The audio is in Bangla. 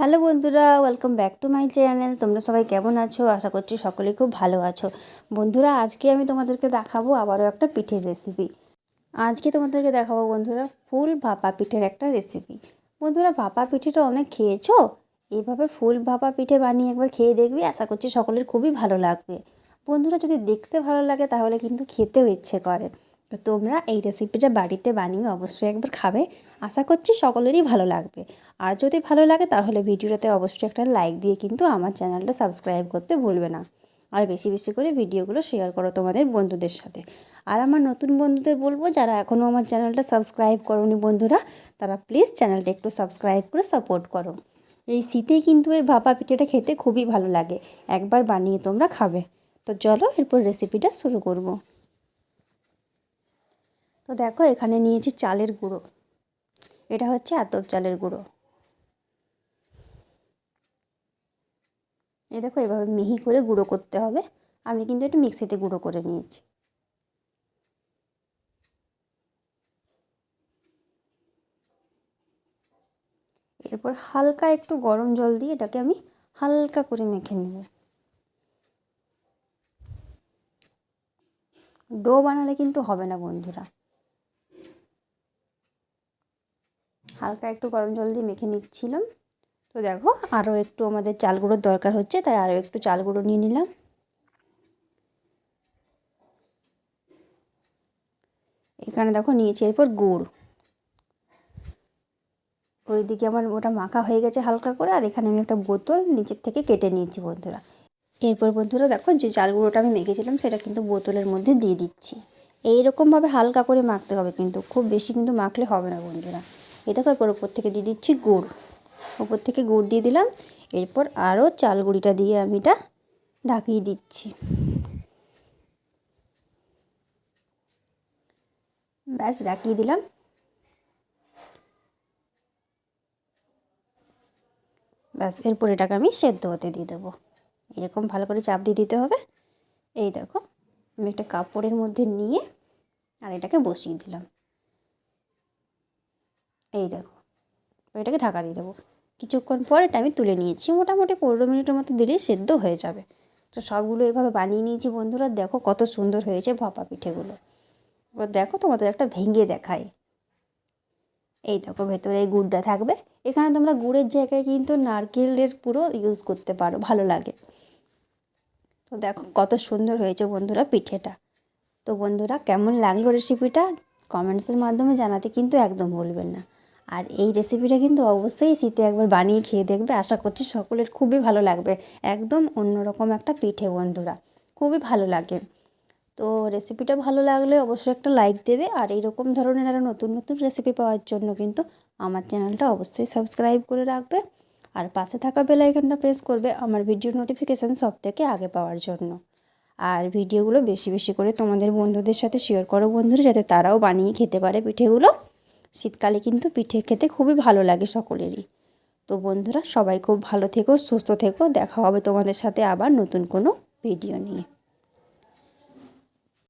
হ্যালো বন্ধুরা welcome back to my channel তোমরা সবাই কেমন আছো? আশা করছি সকলেই খুব ভালো আছো। বন্ধুরা, আজকে আমি তোমাদেরকে দেখাবো আবারও একটা পিঠের রেসিপি আজকে তোমাদেরকে দেখাবো বন্ধুরা, ফুল ভাপা পিঠের একটা রেসিপি বন্ধুরা, ভাপা পিঠেটা অনেক খেয়েছো? এভাবে ফুল ভাপা পিঠে বানিয়ে একবার খেয়ে দেখবি, আশা করছি সকলের খুবই ভালো লাগবে। বন্ধুরা, যদি দেখতে ভালো লাগে তাহলে কিন্তু খেতেও ইচ্ছে করে। তো তোমরা এই রেসিপিটা বাড়িতে বানিয়ে অবশ্যই একবার খাবে। আশা করছি সকলেরই ভালো লাগবে। আর যদি ভালো লাগে তাহলে ভিডিওটাতে অবশ্যই একটা লাইক দিয়ে কিন্তু আমার চ্যানেলটা সাবস্ক্রাইব করতে ভুলবে না। আর বেশি বেশি করে ভিডিওগুলো শেয়ার করো তোমাদের বন্ধুদের সাথে। আর আমার নতুন বন্ধুদের বলব, যারা এখনও আমার চ্যানেলটা সাবস্ক্রাইব করনি বন্ধুরা, তারা প্লিজ চ্যানেলটা একটু সাবস্ক্রাইব করে সাপোর্ট করো। এই শীতে কিন্তু এই ভাপা পিঠেটা খেতে খুবই ভালো লাগে। একবার বানিয়ে তোমরা খাবে। তো চলো এরপর রেসিপিটা শুরু করব। তো দেখো এখানে নিয়েছি চালের গুঁড়ো। এটা হচ্ছে আতপ চালের গুঁড়ো। এই দেখো এভাবে মিহি করে গুঁড়ো করতে হবে। আমি কিন্তু একটু মিক্সিতে গুঁড়ো করে নিয়েছি। এরপর হালকা একটু গরম জল দিয়ে এটাকে আমি হালকা করে মেখে নেব। ডো বানালে কিন্তু হবে না বন্ধুরা। হালকা একটু গরম জল দিয়ে মেখে নিচ্ছিলাম। তো দেখো, আরও একটু আমাদের চাল গুঁড়োর দরকার হচ্ছে, তাই আরও একটু চাল গুঁড়ো নিয়ে নিলাম। এখানে দেখো নিয়েছি এরপর গুড়। ওইদিকে আমার ওটা মাখা হয়ে গেছে হালকা করে, আর এখানে আমি একটা বোতল নিচের থেকে কেটে নিয়েছি বন্ধুরা। এরপর বন্ধুরা দেখো, যে চাল গুঁড়োটা আমি মেখেছিলাম, সেটা কিন্তু বোতলের মধ্যে দিয়ে দিচ্ছি। এইরকমভাবে হালকা করে মাখতে হবে কিন্তু, খুব বেশি কিন্তু মাখলে হবে না বন্ধুরা। এই দেখো, এরপর ওপর থেকে দিয়ে দিচ্ছি গুড়। ওপর থেকে গুড় দিয়ে দিলাম। এরপর আরও চাল গুঁড়িটা দিয়ে আমি এটা ঢাকিয়ে দিচ্ছি। ব্যাস, ঢাকিয়ে দিলাম। ব্যাস, এরপর এটাকে আমি সেদ্ধ হতে দিয়ে দেবো। এরকম ভালো করে চাপ দিয়ে দিতে হবে। এই দেখো, আমি একটা কাপড়ের মধ্যে নিয়ে আর এটাকে বসিয়ে দিলাম। এই দেখো এটাকে ঢাকা দিয়ে দেবো। কিছুক্ষণ পর এটা আমি তুলে নিয়েছি, মোটামুটি পনেরো মিনিটের মতো দিলেই সেদ্ধ হয়ে যাবে। তো সবগুলো এভাবে বানিয়ে নিয়েছি বন্ধুরা, দেখো কত সুন্দর হয়েছে ভাপা পিঠেগুলো। এবার দেখো তোমাদের একটা ভেঙে দেখায় এই দেখো, ভেতরে এই গুড়টা থাকবে। এখানে তোমরা গুড়ের জায়গায় কিন্তু নারকেলের পুরো ইউজ করতে পারো, ভালো লাগে। তো দেখো কত সুন্দর হয়েছে বন্ধুরা পিঠেটা। তো বন্ধুরা, কেমন লাগল রেসিপিটা কমেন্টসের মাধ্যমে জানাতে কিন্তু একদম ভুলবেন না। আর এই রেসিপিটা কিন্তু অবশ্যই শীতে একবার বানিয়ে খেয়ে দেখবে। আশা করছি সকলের খুবই ভালো লাগবে। একদম অন্যরকম একটা পিঠে, বন্ধুরা। খুবই ভালো লাগে। তো রেসিপিটা ভালো লাগলে অবশ্যই একটা লাইক দেবে। আর এইরকম ধরনের আরও নতুন নতুন রেসিপি পাওয়ার জন্য কিন্তু আমার চ্যানেলটা অবশ্যই সাবস্ক্রাইব করে রাখবে। আর পাশে থাকা বেলাইকনটা প্রেস করবে আমার ভিডিও নোটিফিকেশান সব থেকে আগে পাওয়ার জন্য। আর ভিডিওগুলো বেশি বেশি করে তোমাদের বন্ধুদের সাথে শেয়ার করো বন্ধুরা, যাতে তারাও বানিয়ে খেতে পারে পিঠেগুলো। শীতকালে কিন্তু পিঠে খেতে খুবই ভালো লাগে সকলেরই। তো বন্ধুরা, সবাই খুব ভালো থেকো, সুস্থ থেকো, দেখা হবে তোমাদের সাথে আবার নতুন কোনো ভিডিও নিয়ে।